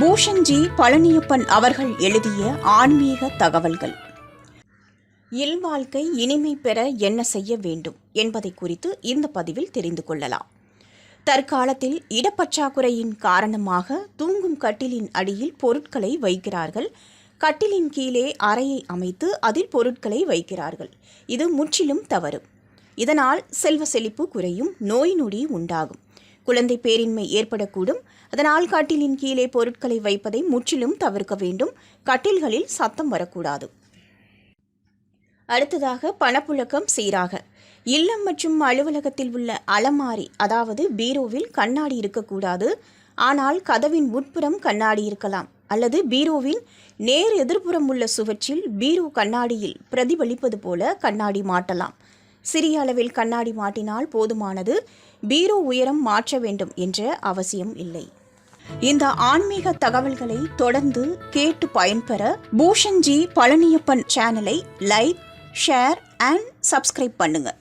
பூஷன்ஜி பழனியப்பன் அவர்கள் எழுதிய ஆன்மீக தகவல்கள். இல்வாழ்க்கை இனிமை பெற என்ன செய்ய வேண்டும் என்பதை குறித்து இந்த பதிவில் தெரிந்து கொள்ளலாம். தற்காலத்தில் இடப்பற்றாக்குறையின் காரணமாக தூங்கும் கட்டிலின் அடியில் பொருட்களை வைக்கிறார்கள். கட்டிலின் கீழே அறையை அமைத்து அதில் பொருட்களை வைக்கிறார்கள். இது முற்றிலும் தவறு. இதனால் செல்வ செழிப்பு குறையும் நோய் நொடி உண்டாகும். குழந்தை பேரின்மை ஏற்படக்கூடும். அதனால் கட்டிலின் கீழே பொருட்களை வைப்பதை முற்றிலும் தவிர்க்க வேண்டும். கட்டில்களில் சத்தம் வரக்கூடாது. அடுத்ததாக பணப்புழக்கம் சீராக. இல்லம் மற்றும் அலுவலகத்தில் உள்ள அலமாரி அதாவது பீரோவில் கண்ணாடி இருக்கக்கூடாது. ஆனால் கதவின் உட்புறம் கண்ணாடி இருக்கலாம். அல்லது பீரோவின் நேர் எதிர்ப்புறம் உள்ள சுவற்றில் பீரோ கண்ணாடியில் பிரதிபலிப்பது போல கண்ணாடி மாட்டலாம். சிறிய அளவில் கண்ணாடி மாட்டினால் போதுமானது. பீரோ உயரம் மாற்ற வேண்டும் என்ற அவசியம் இல்லை. இந்த ஆன்மீக தகவல்களை தொடர்ந்து கேட்டு பயன்பெற பூஷன்ஜி பழனியப்பன் சேனலை லைக் ஷேர் அண்ட் சப்ஸ்கிரைப் பண்ணுங்கள்